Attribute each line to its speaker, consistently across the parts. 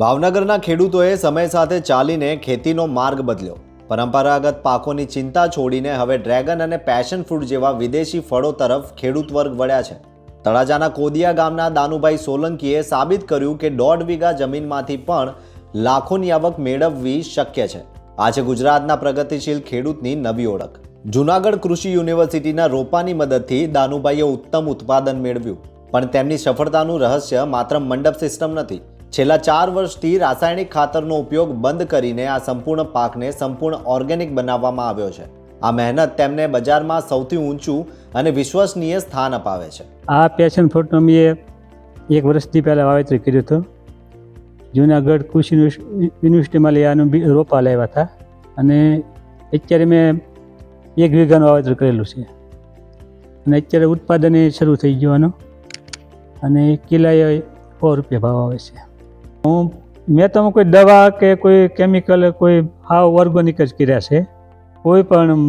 Speaker 1: ભાવનગરના ખેડૂતોએ સમય સાથે ચાલીને ખેતીનો માર્ગ બદલ્યો. પરંપરાગત પાકોની ચિંતા છોડીને હવે ડ્રેગન અને પેશન ફ્રૂટ જેવા વિદેશી ફળો તરફ ખેડૂત વર્ગ વળ્યા છે. તળાજાના કોદિયા ગામના દાનુભાઈ સોલંકીએ સાબિત કર્યું કે દોઢ વીઘા જમીનમાંથી પણ લાખોની આવક મેળવવી શક્ય છે. આ છે ગુજરાતના પ્રગતિશીલ ખેડૂતની નવી ઓળખ. જુનાગઢ કૃષિ યુનિવર્સિટીના રોપાની મદદથી દાનુભાઈએ ઉત્તમ ઉત્પાદન મેળવ્યું. પણ તેમની સફળતાનું રહસ્ય માત્ર મંડપ સિસ્ટમ નથી છેલ્લા ચાર વર્ષથી રાસાયણિક ખાતરનો ઉપયોગ બંધ કરીને આ સંપૂર્ણ પાકને સંપૂર્ણ ઓર્ગેનિક બનાવવામાં આવ્યો છે. આ મહેનત તેમને બજારમાં સૌથી ઊંચું અને વિશ્વસનીય સ્થાન અપાવે છે.
Speaker 2: આ પેશન ફ્રૂટનું મેં એક વર્ષથી પહેલાં વાવેતર કર્યું હતું. જુનાગઢ કૃષિ યુનિવર્સ- યુનિવર્સિટીમાં લઈ આનું રોપા લાવ્યા હતા અને અત્યારે મેં એક વીઘાનું વાવેતર કરેલું છે. અને અત્યારે ઉત્પાદન એ શરૂ થઈ ગયું અને કિલ્લાએ સો રૂપિયા ભાવ આવે છે. હું મેં તમે કોઈ દવા કે કોઈ કેમિકલ કોઈ હાવ ઓર્ગોનિક જ કર્યા છે. કોઈ પણ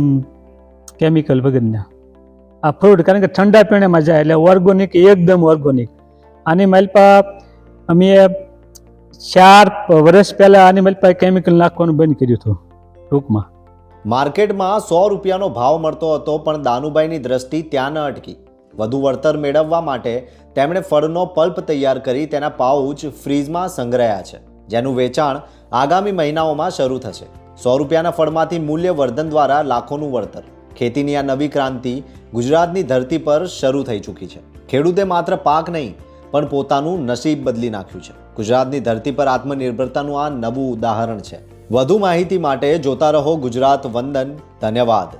Speaker 2: કેમિકલ વગરના. આ ફ્રૂટ કારણ કે ઠંડા પીણામાં જાય એટલે ઓર્ગોનિક એકદમ ઓર્ગોનિક આની માલપા અમે ચાર વર્ષ પહેલાં આની માલપા કેમિકલ નાખવાનું બંધ કર્યું હતું, ટૂંકમાં.
Speaker 1: માર્કેટમાં સો રૂપિયાનો ભાવ મળતો હતો, પણ દાનુભાઈની દ્રષ્ટિ ત્યાં ન અટકી. વધુ વળતર મેળવવા માટે તેમણે ફળનો પલ્પ તૈયાર કરી તેના પાઉચ ફ્રીજમાં સંગ્રહ્યા છે, જેનું વેચાણ આગામી મહિનાઓમાં શરૂ થશે. સો રૂપિયાના ફળમાંથી મૂલ્યવર્ધન દ્વારા લાખોનું વળતર. ખેતીની આ નવી ક્રાંતિ ગુજરાતની ધરતી પર શરૂ થઈ ચૂકી છે. ખેડૂતે માત્ર પાક નહીં, પણ પોતાનું નસીબ બદલી નાખ્યું છે. ગુજરાતની ધરતી પર આત્મનિર્ભરતાનું આ નવું ઉદાહરણ છે. વધુ માહિતી માટે જોતા રહો ગુજરાત વંદન. ધન્યવાદ.